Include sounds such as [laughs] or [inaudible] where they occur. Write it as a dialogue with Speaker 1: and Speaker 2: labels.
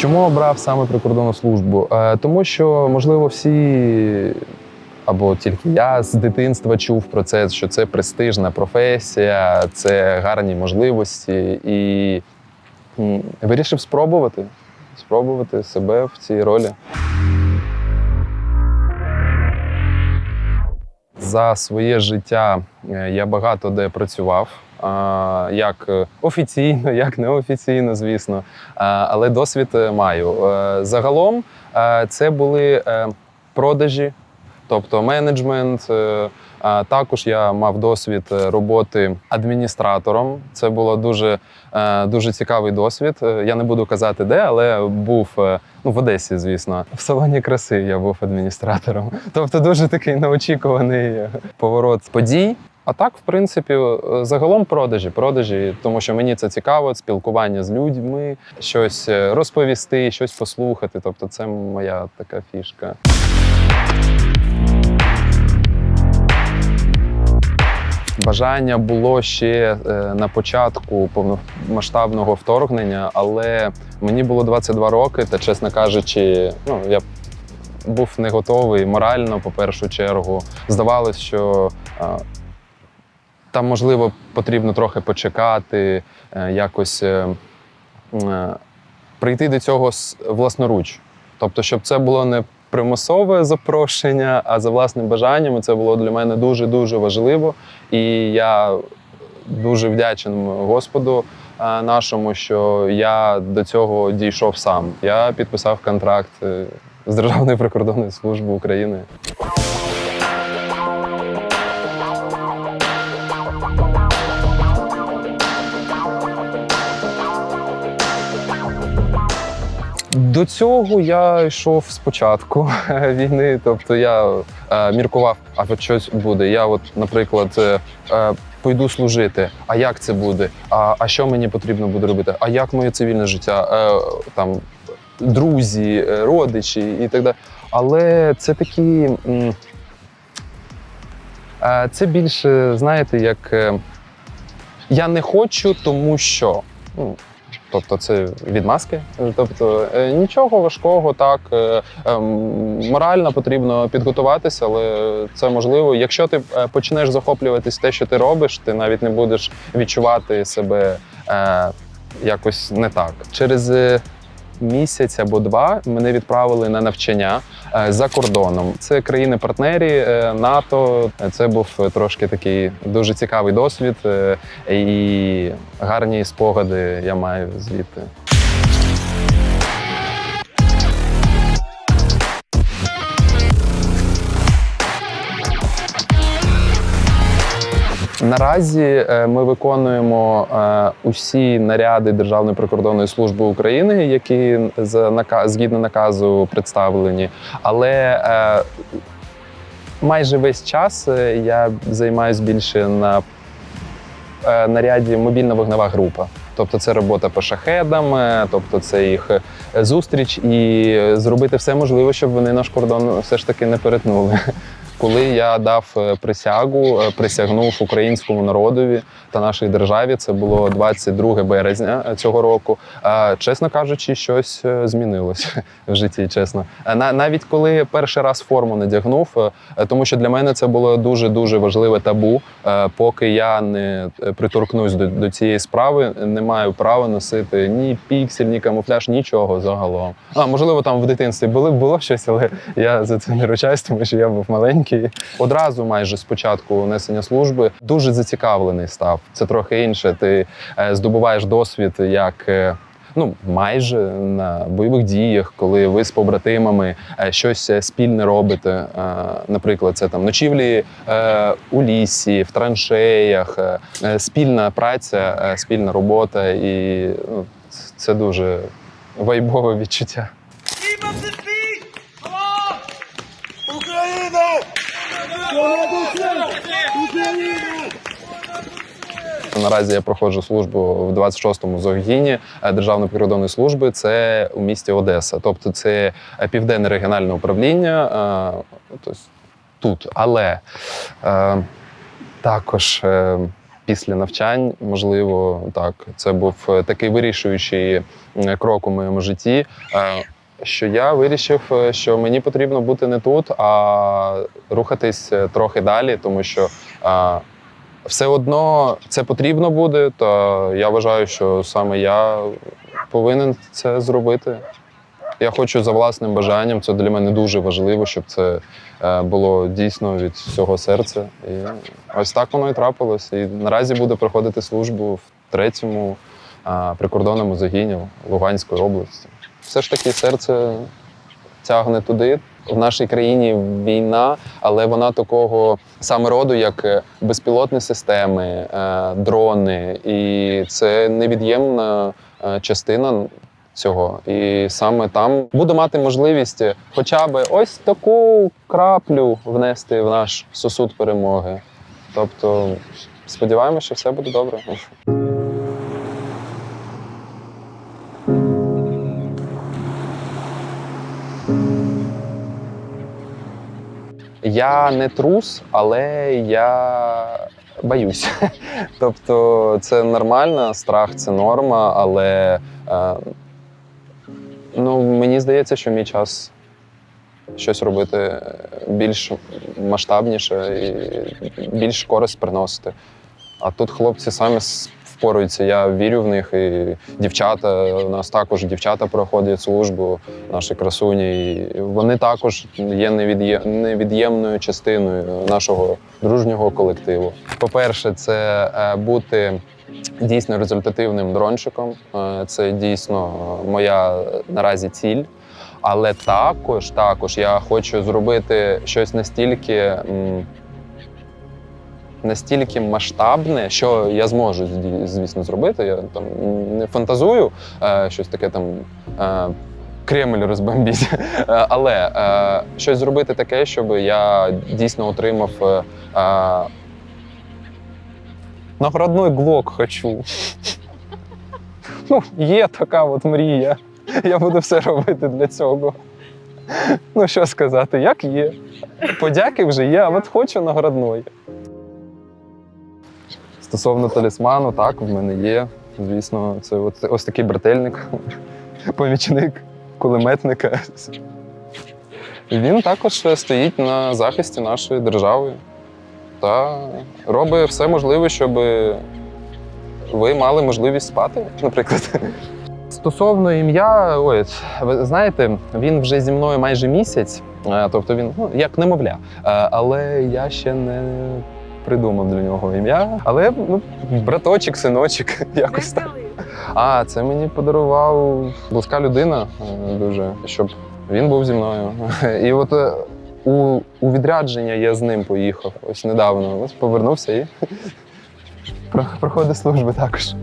Speaker 1: Чому обрав саме прикордонну службу? Е, Тому що, можливо, всі. Або тільки я з дитинства чув про це, що це престижна професія, це гарні можливості, і вирішив спробувати, спробувати себе в цій ролі. За своє життя е, я багато де працював, як е, офіційно, [laughs] як неофіційно, звісно. Але досвід е, маю. Е, Загалом е, це були е, продажі, тобто менеджмент. е, Також я мав досвід е, роботи адміністратором. Це було дуже, е, дуже цікавий досвід. Е, Я не буду казати де, але був е, ну, в Одесі, звісно. В салоні краси я був адміністратором. [laughs] Тобто дуже такий неочікуваний е, поворот подій. А так, в принципі, е, загалом продажі, продажі, тому що мені це цікаво, спілкування з людьми, щось е, розповісти, щось послухати. Тобто, це моя така фішка. Бажання було ще е, на початку повномасштабного вторгнення, але мені було 22 роки, та чесно кажучи, ну я був не готовий морально, по першу чергу. Здавалось, що там можливо потрібно трохи почекати, е, якось е, е, прийти до цього власноруч. Тобто, щоб це було не примусове запрошення, а за власним бажанням. Це було для мене дуже дуже важливо. І я дуже вдячен Господу нашому, що я до цього дійшов сам. Я підписав контракт з Державною прикордонною службою України. До цього я йшов спочатку [laughs] війни. Тобто я е, міркував, а от щось буде. Я, от, наприклад, е, е, пойду служити. А як це буде? А, а що мені потрібно буде робити? А як моє цивільне життя? Е, там друзі, е, родичі і так далі. Але це такі. е, Це більше, знаєте, як е, я не хочу, тому що. Ну, Тобто це відмазки. Тобто е, нічого важкого, так е, ем, морально потрібно підготуватися, але це можливо. Якщо ти е, почнеш захоплюватись те, що ти робиш, ти навіть не будеш відчувати себе якось не так. Через місяць або два мене відправили на навчання е, за кордоном. Це країни-партнері е, НАТО. Це був трошки такий дуже цікавий досвід е, і гарні спогади я маю звідти. Наразі е, ми виконуємо е, усі наряди Державної прикордонної служби України, які згідно наказу представлені. Але е, майже весь час я займаюся більше на наряді мобільна вогнева група. Тобто це робота по шахедам, тобто це їх зустріч і зробити все можливе, щоб вони наш кордон все ж таки не перетнули. Коли я дав е, присягу, е, присягнув українському народові та нашій державі, це було 22 березня е, цього року. Чесно кажучи, щось змінилося [laughs] в житті. Чесно, На- навіть коли перший раз форму надягнув, тому що для мене це було дуже дуже важливе табу. Поки я не приторкнусь до, до цієї справи, не маю права носити ні піксель, ні камуфляж, нічого загалом. А можливо, там в дитинстві було, було щось, але я за це не ручаюсь, тому що я був маленький. Одразу, майже з початку несення служби, дуже зацікавлений став. Це трохи інше. Ти е, здобуваєш досвід як. е, Ну, майже на бойових діях, коли ви з побратимами е, щось спільне робите. Наприклад, це там ночівлі у лісі, в траншеях, спільна праця, спільна робота, і ну, це дуже вайбове відчуття. Наразі я проходжу службу в 26-му зогіні е, Державної прикордонної служби. Це у місті Одеса. Тобто це е, південне регіональне управління. Тобто тут. Але також після навчань, можливо, так, це був такий вирішуючий крок у моєму житті. Що я вирішив, е, що мені потрібно бути не тут, а рухатись е, трохи далі, тому що е, все одно це потрібно буде. Та я вважаю, що саме я повинен це зробити. Я хочу за власним бажанням. Це для мене дуже важливо, щоб це е, було дійсно від всього серця. І ось так воно і трапилось. І наразі буду проходити службу в третьому прикордонному загіні Луганської області. Все ж таки серце тягне туди. В нашій країні війна, але вона такого саме роду, як е, безпілотні системи, е, дрони, і це невід'ємна е, частина цього. І саме там буду мати можливість хоча б ось таку краплю внести в наш сосуд перемоги. Тобто, сподіваємося, що все буде добре. Я не трус, але я боюсь. [laughs] Тобто це нормально, страх це норма, але е, ну, мені здається, що мій час щось робити більш масштабніше і більш користь приносити. А тут хлопці самі впораються. Я вірю в них. І дівчата, у нас також дівчата проходять службу, наші красуні. І вони також є невід'є- невід'ємною частиною нашого дружнього колективу. По-перше, це е, бути дійсно результативним дрончиком. Е, Це дійсно моя наразі ціль. Але також, також я хочу зробити щось настільки. Настільки масштабне, що я зможу звісно зробити. Я там не фантазую е, щось таке там е, Кремль розбомбіть. [laughs] Е, Але е, щось зробити таке, щоб я дійсно отримав е, е, наградний глок хочу. Ну, є така от мрія. Я буду все робити для цього. Ну, що сказати, як є. Подяки вже є, а от хочу наградної. Стосовно талісману, так, в мене є. Звісно, це от, ось такий брательник, [laughs] помічник кулеметника. Він також стоїть на захисті нашої держави та робить все можливе, щоб ви мали можливість спати, наприклад. Стосовно ім'я, ой, ви знаєте, він вже зі мною майже місяць, е, тобто він ну, як немовля. Е, Але я ще не придумав для нього ім'я. Але ну, браточок, синочок, [laughs] якось так. А, це мені подарував близька людина е, дуже, щоб він був зі мною. [laughs] І от е, у, у відрядження я з ним поїхав ось недавно. Ось повернувся і [laughs] про- проходить служби також.